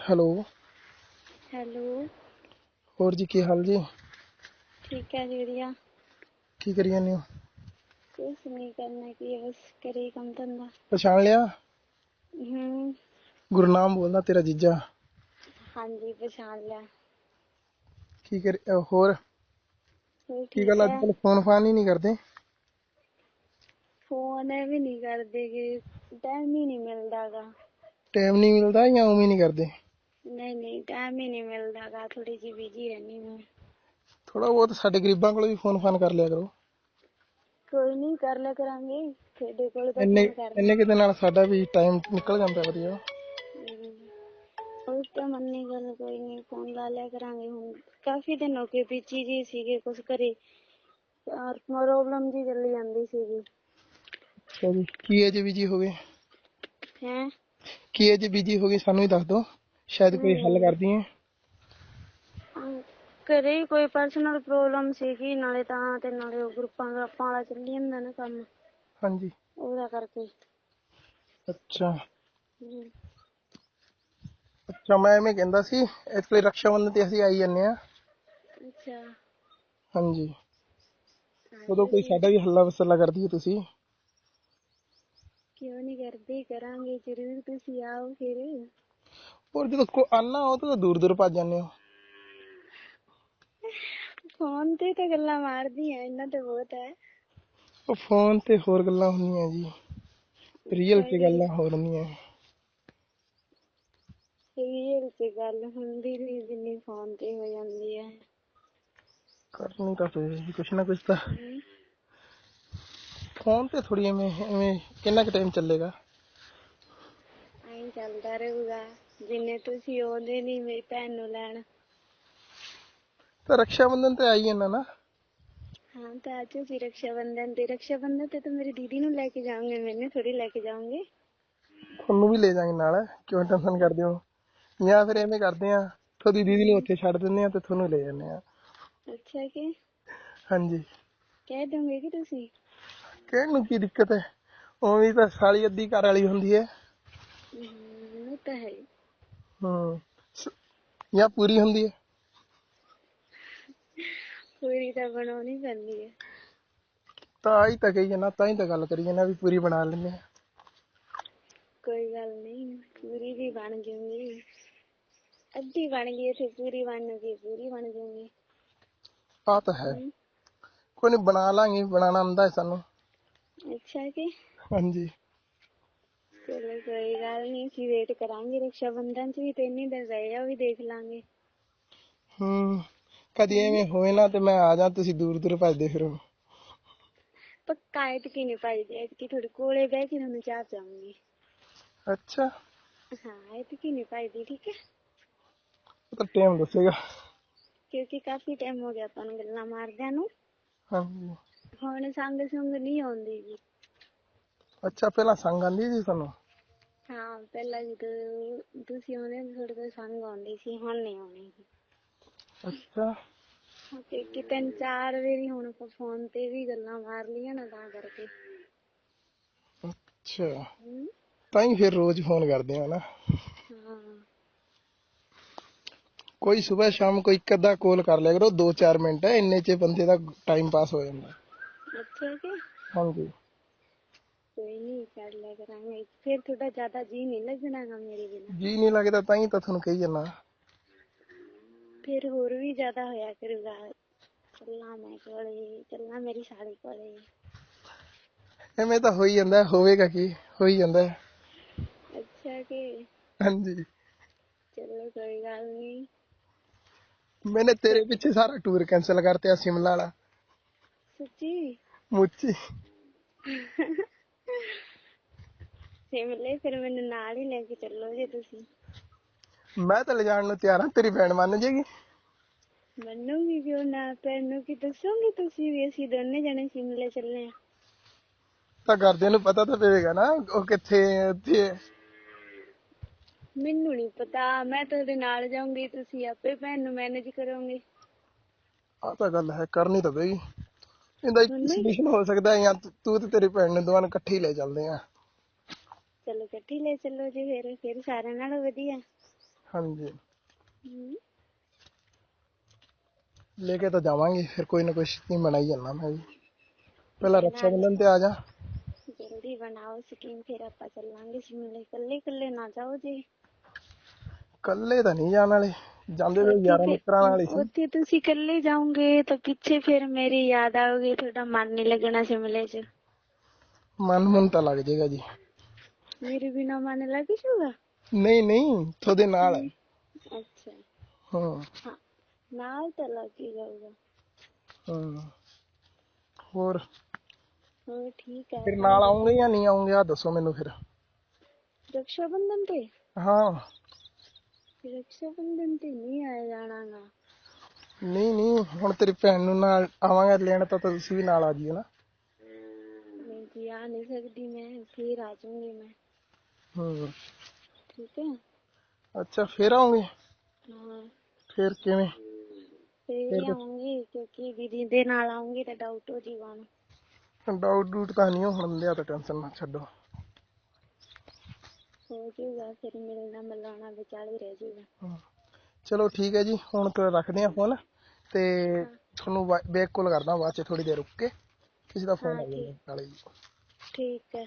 Hello. Hello. ਹੋਰ ਜੀ ਕੀ ਹਾਲ ਜੀ? ਠੀਕ ਹੈ ਜੀ ਵਧੀਆ। ਕੀ ਕਰੀ ਜਾਂਦੇ ਹੋ? ਕੁਛ ਨਹੀਂ ਕਰਨਾ ਕੀ ਹੈ, ਬਸ ਕਰੇ ਕੰਮ ਧੰਦਾ। ਪਛਾਣ ਲਿਆ? ਹੂੰ। ਗੁਰਨਾਮ ਬੋਲਦਾ ਤੇਰਾ ਜੀਜਾ। ਹਾਂਜੀ ਪਛਾਣ ਲਿਆ। ਕੀ ਕਰ ਅਹ ਹੋਰ? ਹੋਰ ਕੀ ਠੀਕ ਗੱਲ ਅੱਜ ਹੈ। ਕੱਲ ਫੋਨ ਫਾਨ ਹੀ ਨਹੀਂ ਕਰਦੇ? ਫੋਨ ਵੀ ਨਹੀਂ ਕਰਦੇ ਗੇ ਟਾਈਮ ਹੀ ਨਹੀਂ ਮਿਲਦਾਗਾ ਟਾਈਮ ਨਹੀਂ ਮਿਲਦਾ ਜਾਂ ਉਵੇਂ ਨਹੀਂ ਕਰਦੇ? ਨਹੀਂ ਨਹੀਂ ਟਾਈਮ ਹੀ ਨਹੀਂ ਮਿਲਦਾਗਾ ਥੋੜੀ ਜਿਹੀ ਬਿਜ਼ੀ ਰਹਿੰਦੀ ਮੈਂ। ਥੋੜਾ ਬਹੁਤ ਸਾਡੇ ਗਰੀਬਾਂ ਕੋਲ ਵੀ ਫੋਨ ਫਾਨ ਕਰ ਲਿਆ ਕਰੋ। ਕੋਈ ਨਹੀਂ ਕਰ ਲਿਆ ਕਰਾਂਗੇ। ਤੁਹਾਡੇ ਕੋਲ ਤਾਂ ਇੰਨੇ ਕਿਤੇ ਨਾਲ ਸਾਡਾ ਵੀ ਟਾਈਮ ਨਿਕਲ ਜਾਂਦਾ ਵਧੀਆ। ਉਸ ਤਾਂ ਮੰਨੀ ਗੱਲ ਕੋਈ ਨਹੀਂ ਫੋਨ ਲਾ ਲਿਆ ਕਰਾਂਗੇ ਹੁਣ। ਕਾਫੀ ਦਿਨ ਹੋ ਗਏ ਬਿਜ਼ੀ ਜੀ ਸੀਗੇ ਕੁਛ ਕਰੇ ਔਰ ਪ੍ਰੋਬਲਮ ਜੀ ਚੱਲੀ ਜਾਂਦੀ ਸੀਗੀ। ਜੀ ਕੀ ਹੈ ਜੀ ਬੀਜੀ ਹੋ ਗਏ? ਹੈ? ਕੀ ਹੈ ਜੀ ਬੀਜੀ ਹੋ ਗਏ ਸਾਨੂੰ ਹੀ ਦੱਸ ਦਿਓ। ਸ਼ਾਇਦ ਕੋਈ ਹੱਲ ਕਰਦੀ ਹੈ? ਘਰੇ ਹੀ ਕੋਈ ਪਰਸਨਲ ਪ੍ਰੋਬਲਮ ਸੀਗੀ ਨਾਲੇ ਤਾਂ ਤੇ ਨਾਲੇ ਉਹ ਗਰੁੱਪਾਂ ਗਰੁੱਪਾਂ ਵਾਲਾ ਚੱਲੀ ਜਾਂਦਾ ਨਾ ਕੰਮ। ਹਾਂਜੀ। ਉਹਦਾ ਕਰਕੇ। ਅੱਛਾ। ਅੱਛਾ ਮੈਂ ਐਵੇਂ ਕਹਿੰਦਾ ਸੀ ਇਸ ਲਈ ਰਕਸ਼ਾ ਬੰਧਨ ਤੇ ਅਸੀਂ ਆਈ ਜੰਨੇ ਆ ਅੱਛਾ। ਹਾਂਜੀ। ਉਦੋਂ ਕੋਈ ਸਾਡਾ ਵੀ ਹੱਲਾ ਵਸਲਾ ਕਰਦੀ ਹੈ ਤੁਸੀਂ? ਕਿਉਂ ਨਹੀਂ ਕਰਦੇ? ਕਰਾਂਗੇ ਜ਼ਰੂਰ ਤੁਸੀਂ ਆਓ ਫਿਰ। ਹੋਰ ਜਦੋਂ ਕੋ ਆਨਾ ਹੋ ਤਾਂ ਦੂਰ ਦੂਰ ਭੱਜ ਜਾਂਦੇ ਹੋ। ਫੋਨ ਤੇ ਤਾਂ ਗੱਲਾਂ ਮਾਰਦੀ ਆ ਇਹਨਾਂ ਤੇ ਬਹੁਤ ਹੈ। ਉਹ ਫੋਨ ਤੇ ਹੋਰ ਗੱਲਾਂ ਹੁੰਦੀਆਂ ਜੀ। ਰੀਅਲ ਤੇ ਗੱਲਾਂ ਹੋਰ ਹੁੰਦੀਆਂ। ਰੀਅਲ ਤੇ ਗੱਲ ਹੁੰਦੀ ਨਹੀਂ ਜਿੰਨੀ ਫੋਨ ਤੇ ਹੋ ਜਾਂਦੀ ਹੈ। ਕਰਨੀ ਤਾਂ ਪਏਗੀ ਕੁਛ ਨਾ ਕੁਛ ਤਾਂ। ਫੋਨ ਤੇ ਥੋੜੀ ਐਵੇਂ ਐਵੇਂ ਕਿੰਨਾ ਕੁ ਟਾਈਮ ਚੱਲੇਗਾ? ਐਂ ਚੱਲਦਾ ਰਹੂਗਾ। ਜਿੰਨੇ ਤੁਸੀਂ ਆਉਂਦੇ ਨਹੀਂ ਮੇਰੀ ਭੈਣ ਨੂੰ ਲੈਣ। ਤਾਂ ਰਕਸ਼ਾ ਬੰਧਨ ਤੇ ਆਈ ਜੰਨਾ ਨਾ ਹਾਂ ਤਾਂ ਅੱਜ ਅਸੀਂ ਰਕਸ਼ਾ ਬੰਧਨ ਤੇ ਰਕਸ਼ਾ ਬੰਧਨ ਤੇ ਤਾਂ ਮੇਰੀ ਦੀਦੀ ਨੂੰ ਲੈ ਕੇ ਜਾਓਗੇ ਮੈਨੂੰ ਥੋੜੀ ਲੈ ਕੇ ਜਾਓਗੇ ਤੁਹਾਨੂੰ ਵੀ ਲੈ ਜਾਵਾਂਗੇ ਨਾਲ ਕਿਉਂ ਟੈਨਸ਼ਨ ਕਰਦੇ ਹੋ? ਜਾਂ ਫਿਰ ਐਵੇਂ ਕਰਦੇ ਆ ਤੁਹਾਡੀ ਦੀਦੀ ਨੂੰ ਉੱਥੇ ਛੱਡ ਦਿੰਦੇ ਆ ਤੇ ਤੁਹਾਨੂੰ ਲੈ ਜਾਂਦੇ ਆ ਅੱਛਾ ਕਿ? ਹਾਂਜੀ। ਕਹਿ ਦੋਗੇ ਕਿ ਤੁਸੀਂ? ਕਹਿਣ ਨੂੰ ਕੀ ਦਿੱਕਤ ਹੈ? ਉਵੇਂ ਤਾਂ ਸਾਲੀ ਅੱਧੀ ਘਰ ਵਾਲੀ ਹੁੰਦੀ ਹੈ। ਉਹ ਤਾਂ ਹੈ। ਹੀ। ਜਾਂ ਪੂਰੀ ਹੁੰਦੀ ਹੈ? ਪੂਰੀ ਤਾਂ ਬਣਾਉਣੀ ਪੈਂਦੀ ਹੈ। ਤਾਂ ਹੀ ਤਾਂ ਕਹੀ ਜਾਂਦਾ ਤਾਂ ਹੀ ਤਾਂ ਗੱਲ ਕਰੀ ਜਾਂਦਾ ਵੀ ਪੂਰੀ ਬਣਾ ਲੈਂਦੇ ਆ ਕੋਈ ਗੱਲ ਨਹੀਂ ਪੂਰੀ ਵੀ ਬਣ ਜੂਗੀ। ਅੱਧੀ ਬਣ ਗਈ ਤੇ ਪੂਰੀ ਬਣੂਗੀ ਪੂਰੀ ਬਣ ਜੂਗੀ। ਆ ਤਾਂ ਹੈ। ਕੋਈ ਨਹੀਂ ਬਣਾ ਲਾਂਗੇ ਬਣਾਉਣਾ ਆਉਂਦਾ ਹੈ ਸਾਨੂੰ। ਅੱਛਾ ਕਿ ਹਾਂਜੀ। ਚਲੋ ਕੋਈ ਗੱਲ ਨਹੀਂ ਅਸੀਂ ਵੇਟ ਕਰਾਂਗੇ ਰਕਸ਼ਾ ਬੰਧਨ ਚ ਵੀ ਤੇ ਇੰਨੀ ਦਿਨ ਰਹੇ ਆ ਉਹ ਵੀ ਦੇਖ ਲਾਂਗੇ। ਹੂੰ ਕਦੀ ਐਵੇਂ ਹੋਏ ਨਾ ਤੇ ਮੈਂ ਆ ਜਾ ਤੁਸੀਂ ਦੂਰ ਦੂਰ ਭੱਜਦੇ ਫਿਰੋ। ਪੱਕਾ ਐਤਕੀ ਨਹੀਂ ਪਾਈਦੀ ਐਤਕੀ ਤੁਹਾਡੇ ਕੋਲੇ ਬਹਿ ਕੇ ਤੁਹਾਨੂੰ ਚਾਹ ਪਿਆਉਂਗੀ। ਅੱਛਾ। ਹਾਂ ਐਤਕੀ ਨਹੀਂ ਪਾਈਦੀ ਠੀਕ ਹੈ? ਉਹ ਤਾਂ ਟਾਈਮ ਦੱਸੇਗਾ। ਕਿਉਂਕਿ ਕਾਫੀ ਟਾਈਮ ਹੋ ਗਿਆ ਆਪਾਂ ਨੂੰ ਗੱਲਾਂ ਮਾਰਦਿਆਂ ਨੂੰ। ਹਾਂਜੀ। ਹੁਣ ਸੰਗ ਸੰਗ ਨਹੀਂ ਆਉਂਦੀ ਜੀ। ਅੱਛਾ ਪਹਿਲਾਂ ਸੰਗ ਆਂਦੀ ਸੀ ਤੁਹਾਨੂੰ? ਹਾਂ ਪਹਿਲਾਂ ਜਦੋਂ ਤੁਸੀਂ ਆਉਂਦੇ ਸੀ ਤੁਹਾਡੇ ਕੋਲ ਸੰਗ ਆਉਂਦੀ ਸੀ ਹੁਣ ਨਹੀਂ ਆਉਣੀ। ਅੱਛਾ। ਤੇ ਕਿ ਤਿੰਨ ਚਾਰ ਵਾਰੀ ਹੁਣ ਆਪਾਂ ਫੋਨ ਤੇ ਵੀ ਗੱਲਾਂ ਮਾਰ ਲਈਆਂ ਨਾ ਤਾਂ ਕਰਕੇ। ਅੱਛਾ। ਹਮ, ਤਾਂ ਹੀ ਫਿਰ ਰੋਜ਼ ਫੋਨ ਕਰਦੇ ਆ ਨਾ। ਹਾਂ। ਕੋਈ ਸਵੇਰ ਸ਼ਾਮ ਕੋਈ ਇੱਕ ਅੱਧਾ ਕਾਲ ਕਰ ਲਿਆ ਕਰੋ 2-4 ਮਿੰਟ ਇੰਨੇ ਚ ਬੰਦੇ ਦਾ ਟਾਈਮ ਪਾਸ ਹੋ ਜਾਂਦਾ। ਅੱਛਾ ਕਿ ਹਾਂਜੀ। ਕੋਈ ਨਹੀਂ ਕਰ ਲਿਆ ਕਰਾਂਗੇ। ਫਿਰ ਤੁਹਾਡਾ ਜ਼ਿਆਦਾ ਜੀ ਨਹੀਂ ਲੱਗਣਾਗਾ ਮੇਰੇ ਬਿਨਾਂ। ਜੀ ਨਹੀਂ ਲੱਗਦਾ ਤਾਂ ਹੀ ਤਾਂ ਤੁਹਾਨੂੰ ਕਹੀ ਜਾਂਦਾ। ਫਿਰ ਹੋਰ ਵੀ ਜ਼ਿਆਦਾ ਹੋਇਆ ਕਰੂਗਾ। ਚੱਲਾਂ ਮੈਂ ਕੋਲੇ ਚੱਲਾਂ ਮੇਰੀ ਸਾਲੀ ਕੋਲੇ। ਐਵੇਂ ਤਾਂ ਹੋਈ ਜਾਂਦਾ ਹੋਵੇਗਾ ਕੀ? ਹੋਈ ਜਾਂਦਾ। ਅੱਛਾ ਕਿ? ਹਾਂਜੀ। ਚਲੋ ਕੋਈ ਗੱਲ ਨਹੀਂ ਮੈਨੇ ਤੇਰੇ ਪਿੱਛੇ ਸਾਰਾ ਟੂਰ ਕੈਨਸਲ ਕਰਤਿਆ ਸਿਮਲਾ ਵਾਲਾ। ਸੱਚੀ? ਮੁੱਚੀ। ਸਿਮਲੇ ਫਿਰ ਮੈਨੂੰ ਨਾਲ ਹੀ ਲੈ ਕੇ ਚੱਲੋ ਜੇ ਤੁਸੀਂ। ਮੈਂ ਤਾਂ ਲਿਜਾਣ ਨੂੰ ਤਿਆਰ ਹਾਂ ਤੇਰੀ ਭੈਣ ਮੰਨ ਜੇਗੀ। ਮੰਨੂਗੀ ਕਿਉਂ ਨਾ? ਤੈਨੂੰ ਕੀ ਦੱਸੋਗੇ ਤੁਸੀਂ ਵੀ? ਅਸੀਂ ਦੋਨੇ ਜਣੇ ਸ਼ਿਮਲੇ ਚੱਲੇ ਆ ਤਾਂ ਘਰਦਿਆਂ ਨੂੰ ਪਤਾ ਤਾਂ ਪਵੇਗਾ ਨਾ ਉਹ ਕਿੱਥੇ ਹੈ, ਉੱਥੇ ਹੈ। ਮੈਨੂੰ ਨਹੀਂ ਪਤਾ। ਮੈਂ ਤੁਹਾਡੇ ਨਾਲ ਜਾਊਂਗੀ ਤੁਸੀਂ ਆਪੇ ਭੈਣ ਨੂੰ ਮੈਨੇਜ ਕਰੋਗੇ। ਆਹ ਤਾਂ ਗੱਲ ਹੈ ਕਰਨੀ ਤਾਂ ਪਏਗੀ। ਇਹਦਾ ਇੱਕ? ਸੋਲੂਸ਼ਨ ਹੋ ਸਕਦਾ ਹੈ ਜਾਂ ਤੂੰ- ਤੂੰ ਤੇਰੀ ਭੈਣ ਨੂੰ ਦੋਵਾਂ ਨੂੰ ਇਕੱਠੇ ਹੀ ਲੈ ਚੱਲਦੇ ਆ। ਚਲੋ ਇਕੱਠੀ ਲੈ ਚੱਲੋ ਜੀ ਫਿਰ ਫਿਰ ਸਾਰਿਆਂ ਨਾਲੋਂ ਵਧੀਆ। ਹਾਂਜੀ। ਲੈ ਕੇ ਤਾਂ ਜਾਵਾਂਗੇ ਫਿਰ ਕੋਈ ਨਾ ਕੋਈ ਸਕੀਮ ਬਣਾਈ ਜਾਣਾ ਮੈਂ ਵੀ। ਪਹਿਲਾਂ ਰੱਖਿਆ ਬੰਧਨ ਤੇ ਆ ਜਾ। ਜਲਦੀ ਬਣਾਓ ਸਕੀਮ ਫਿਰ ਆਪਾਂ ਚੱਲਾਂਗੇ ਸ਼ਿਮਲੇ। ਇਕੱਲੇ ਇਕੱਲੇ ਨਾ ਜਾਓ ਜੀ। ਕੱਲੇ ਤਾਂ ਨਹੀਂ ਜਾਣ ਵਾਲੇ। ਜਾਂਦੇ ਤੇ ਯਾਰਾਂ ਮਿੱਤਰਾਂ ਨਾਲ ਹੀ। ਸੀ ਉੱਥੇ ਤੁਸੀਂ ਇਕੱਲੇ ਜਾਓਗੇ ਤਾਂ ਪਿੱਛੇ ਫਿਰ ਮੇਰੀ ਯਾਦ ਆਉਗੀ ਤੁਹਾਡਾ ਮਨ ਨਹੀਂ ਲੱਗਣਾ ਸ਼ਿਮਲੇ 'ਚ। ਮਨ ਮੁਨ ਤਾਂ ਲੱਗ ਜਾਏਗਾ ਜੀ। ਮੇਰੇ ਬਿਨਾ ਮਨ ਲੱਗ ਜੂਗਾ? ਨਹੀਂ ਨਹੀਂ ਤੁਹਾਡੇ ਨਾਲ ਹੈ। ਅੱਛਾ। ਹਾਂ। ਹਾਂ ਨਾਲ ਤਾਂ ਲੱਗ ਹੀ ਜਾਊਗਾ। ਹਾਂ। ਹੋਰ? ਹੋਰ ਠੀਕ ਹੈ। ਫਿਰ ਨਾਲ ਆਉਂਗੇ ਜਾਂ ਨਹੀਂ ਆਉਂਗੇ? ਆ ਦੱਸੋ ਮੈਨੂੰ ਫਿਰ। ਰਕਸ਼ਾ ਬੰਧਨ ਤੇ? ਹਾਂ। ਰਕਸ਼ਾ ਬੰਧਨ ਤੇ ਨਹੀਂ ਆਇਆ ਜਾਣਾ ਗਾ। ਨਹੀਂ ਨਹੀਂ ਹੁਣ ਤੇਰੀ ਭੈਣ ਨੂੰ ਨਾਲ ਆਵਾਂਗਾ ਲੈਣ ਤਾਂ ਤਾਂ ਤੁਸੀਂ ਵੀ ਨਾਲ ਆ ਜਿਓ ਨਾ। ਨਹੀਂ ਜੀ ਆ ਨਹੀਂ ਸਕਦੀ ਮੈਂ ਫਿਰ ਆ ਜਾਊਂਗੀ ਮੈਂ। ਹੂੰ ਠੀਕ ਹੈ? ਅੱਛਾ ਫਿਰ ਆਉਂਗੇ? ਹਾਂ। ਫਿਰ ਕਿਵੇਂ? ਫਿਰ ਆਉਂਗੀ ਕਿਉਂਕਿ ਦੀਦੀ ਦੇ ਨਾਲ ਆਉਂਗੀ ਤਾਂ ਡਾਊਟ ਹੋ ਜੀਗਾ ਨਾ ਡਾਊਟ ਡੂਟ ਤਾਂ ਨਹੀਂ ਹੁਣ ਲਿਆ ਤਾਂ ਟੈਨਸ਼ਨ ਨਾ ਛੱਡੋ। ਹੋ ਜਾਊਗਾ ਫਿਰ ਮਿਲਣਾ ਮਿਲਾਣਾ ਵਿਚਾਲੇ ਰਹਿ ਜਾਊਗਾ ਹਾਂ। ਚਲੋ ਠੀਕ ਹੈ ਜੀ ਹੁਣ ਤਾਂ ਰੱਖਦੇ ਆ ਫੋਨ ਤੇ ਤੁਹਾਨੂੰ ਬੈਕ ਕਾਲ ਕਰਦਾ ਬਾਅਦ ਚ ਥੋੜੀ ਦੇਰ ਰੁਕ ਕੇ। ਕਿਸੇ ਦਾ ਫੋਨ ਆ ਗਿਆ ਨਾਲੇ ਜੀ। ਠੀਕ ਹੈ।